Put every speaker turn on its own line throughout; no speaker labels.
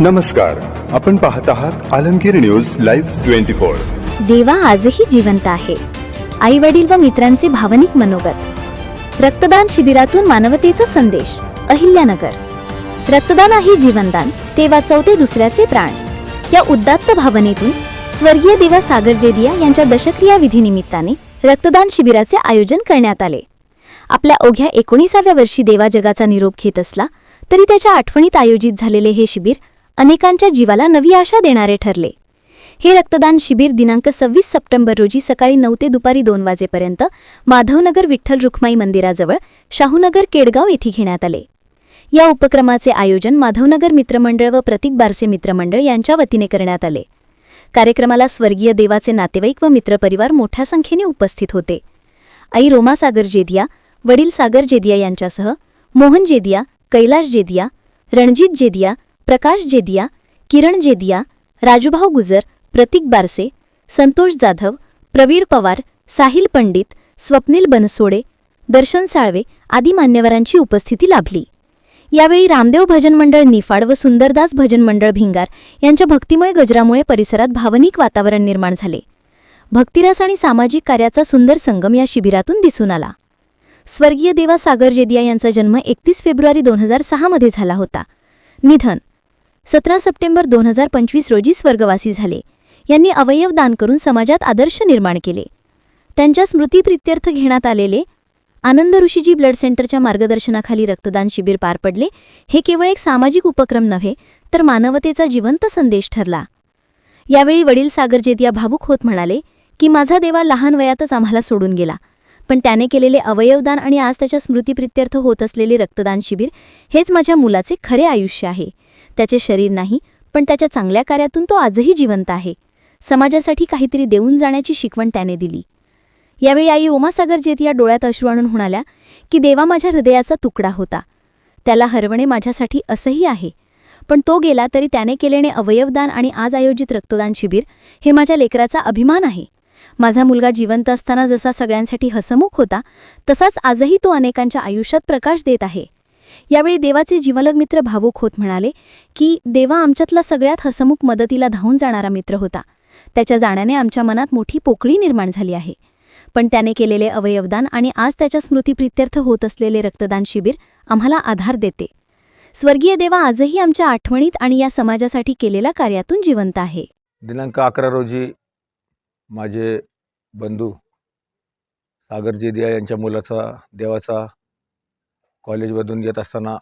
नमस्कार आपण पाहत आहात Alamgir news live twenty four.
देवा आजही जिवंत आहे. आई वडील व मित्रांचे भावनिक मनोगत. रक्तदान शिबिरातून मानवतेचा संदेश अहिल्यानगर. रक्तदान आहे जीवनदान ते वाचवते दुसऱ्याचे प्राण. या उद्दात्त भावनेतून स्वर्गीय देवा सागर जेदिया यांच्या दशक्रिया विधीनिमित्ताने रक्तदान शिबिराचे आयोजन करण्यात आले. आपल्या अवघ्या एकोणीसाव्या वर्षी देवा जगाचा निरोप घेत असला तरी त्याच्या आठवणीत आयोजित झालेले हे शिबिर अनेकांच्या जीवाला नवी आशा देणारे ठरले. हे रक्तदान शिबिर दिनांक सव्वीस सप्टेंबर रोजी सकाळी नऊ ते दुपारी दोन वाजेपर्यंत माधवनगर विठ्ठल रुक्माई मंदिराजवळ शाहूनगर केडगाव येथे घेण्यात आले. या उपक्रमाचे आयोजन माधवनगर मित्रमंडळ व प्रतीक बारसे मित्रमंडळ यांच्या वतीने करण्यात आले. कार्यक्रमाला स्वर्गीय देवाचे नातेवाईक व मित्रपरिवार मोठ्या संख्येने उपस्थित होते. आई रोमा सागर जेदिया वडील सागर जेदिया यांच्यासह मोहन जेदिया कैलाश जेदिया रणजित जेदिया प्रकाश जेदिया किरण जेदिया राजूभाऊ गुजर प्रतीक बारसे संतोष जाधव प्रवीण पवार साहिल पंडित स्वप्नील बनसोडे दर्शन साळवे आदी मान्यवरांची उपस्थिती लाभली. यावेळी रामदेव भजन मंडळ निफाड व सुंदरदास भजन मंडळ भिंगार यांच्या भक्तिमय गजरामुळे परिसरात भावनिक वातावरण निर्माण झाले. भक्तिरस आणि सामाजिक कार्याचा सुंदर संगम या शिबिरातून दिसून आला. स्वर्गीय देवा सागर जेदिया यांचा जन्म एकतीस फेब्रुवारी दोन हजार सहामध्ये झाला होता. निधन सतरा सप्टेंबर दोन हजार पंचवीस रोजी स्वर्गवासी झाले. यांनी अवयव दान करून समाजात आदर्श निर्माण केले. त्यांच्या स्मृतीप्रित्यर्थ घेण्यात आलेले आनंद ऋषीजी ब्लड सेंटरच्या मार्गदर्शनाखाली रक्तदान शिबिर पार पडले हे केवळ एक सामाजिक उपक्रम नव्हे तर मानवतेचा जिवंत संदेश ठरला. यावेळी वडील सागर या भावुक होत म्हणाले की माझा देवा लहान वयातच आम्हाला सोडून गेला. पण त्याने केलेले अवयवदान आणि आज त्याच्या स्मृतीप्रित्यर्थ होत असलेले रक्तदान शिबिर हेच माझ्या मुलाचे खरे आयुष्य आहे. त्याचे शरीर नाही पण त्याच्या चांगल्या कार्यातून तो आजही जिवंत आहे. समाजासाठी काहीतरी देऊन जाण्याची शिकवण त्याने दिली. यावेळी आई उमासागर जेतिया डोळ्यात अश्रू आणून म्हणाल्या की देवा माझ्या हृदयाचा तुकडा होता. त्याला हरवणे माझ्यासाठी असंही आहे. पण तो गेला तरी त्याने केलेले अवयवदान आणि आज आयोजित रक्तदान शिबिर हे माझ्या लेकराचा अभिमान आहे. माझा मुलगा जिवंत असताना जसा सगळ्यांसाठी हसमुख होता तसाच आजही तो अनेकांच्या आयुष्यात प्रकाश देत आहे. यावेळी देवाचे जीवलग मित्र भावूक होत म्हणाले की देवा आमच्यातला सगळ्यात हसमुख मदतीला धावून जाणारा मित्र होता. त्याच्या जाण्याने आमच्या मनात मोठी पोकळी निर्माण झाली आहे. पण त्याने केलेले अवयवदान आणि आज त्याच्या स्मृतीप्रित्यर्थ होत असलेले रक्तदान शिबिर आम्हाला आधार देते. स्वर्गीय देवा आजही आमच्या आठवणीत आणि या समाजासाठी केलेल्या कार्यातून जिवंत आहे.
दिनांक अकरा रोजी माझे बंधू सागरजी दिया यांच्या मुलाचा देवाचा कॉलेजमधून येत असताना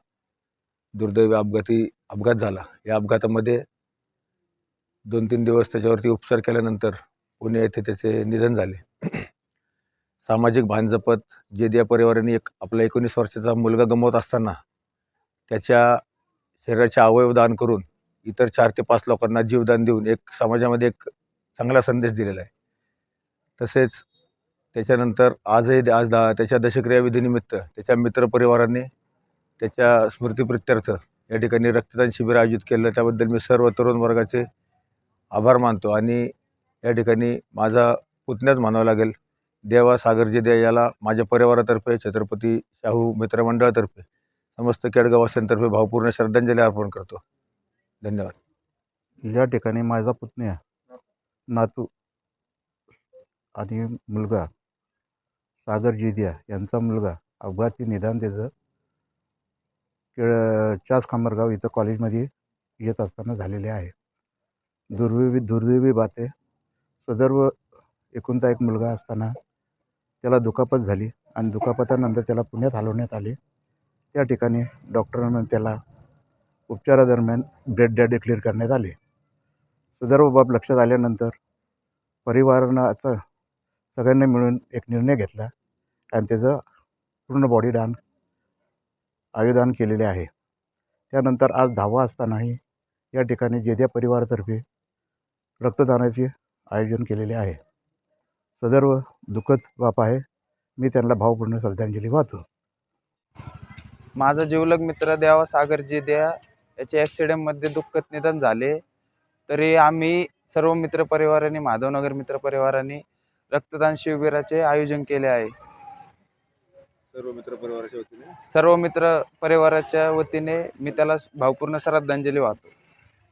दुर्दैवी अपघाती अपघात झाला. या अपघातामध्ये दोन तीन दिवस त्याच्यावरती उपचार केल्यानंतर पुणे येथे त्याचे निधन झाले. सामाजिक भान जपत जेदिया परिवाराने एक आपला एकोणीस वर्षाचा मुलगा गमवत असताना त्याच्या शरीराचे अवयव दान करून इतर चार ते पाच लोकांना जीवदान देऊन एक समाजामध्ये एक चांगला संदेश दिलेला आहे. तसेच त्याच्यानंतर आजही द- आज दा त्याच्या दशक्रियाविधीनिमित्त त्याच्या मित्रपरिवारांनी त्याच्या स्मृतिप्रित्यर्थ या ठिकाणी रक्तदान शिबिर आयोजित केलं. त्याबद्दल मी सर्व तरुण वर्गाचे आभार मानतो आणि या ठिकाणी माझा पुतण्याच मानावं लागेल. देवा सागरजी दे याला माझ्या परिवारातर्फे छत्रपती शाहू मित्रमंडळातर्फे समस्त केडगाववासियांतर्फे भावपूर्ण श्रद्धांजली अर्पण करतो. धन्यवाद.
या ठिकाणी माझा पुतण्या नातू आणि मुलगा सागर जेदिया यांचा मुलगा अपघाती निदान त्याचं केळ चास खांबरगाव इथं कॉलेजमध्ये येत असताना झालेले आहे. दुर्दैवी दुर्दैवी बात आहे. सदर्व एकुणता एक मुलगा असताना त्याला दुखापत झाली आणि दुखापतानंतर त्याला पुण्यात हलवण्यात आले. त्या ठिकाणी डॉक्टरांना त्याला उपचारादरम्यान ब्रेड डॅड डिक्लेअर करण्यात आले. सदर्व बाब लक्षात आल्यानंतर परिवारानं आता सगळ्यांनी मिळून एक निर्णय घेतला आणि त्याचं पूर्ण बॉडी दान आयुदान केलेले आहे. त्यानंतर आज दहावा असतानाही या ठिकाणी जेद्या परिवारातर्फे रक्तदानाचे आयोजन केलेले आहे. सदर्व दुःखद बाप आहे. मी त्यांना भावपूर्ण श्रद्धांजली वाहतो.
माझा जीवलग मित्र देवा सागर जे द्या याचे ॲक्सिडेंटमध्ये दुःखद निधन झाले. तरी आम्ही सर्व मित्रपरिवाराने माधवनगर मित्रपरिवाराने रक्तदान शिबिराचे आयोजन केले आहे.
सर्व मित्रपरिवाराच्या वतीने?
सर्व मित्र परिवाराच्या वतीने मी त्याला भावपूर्ण श्रद्धांजली वाहतो.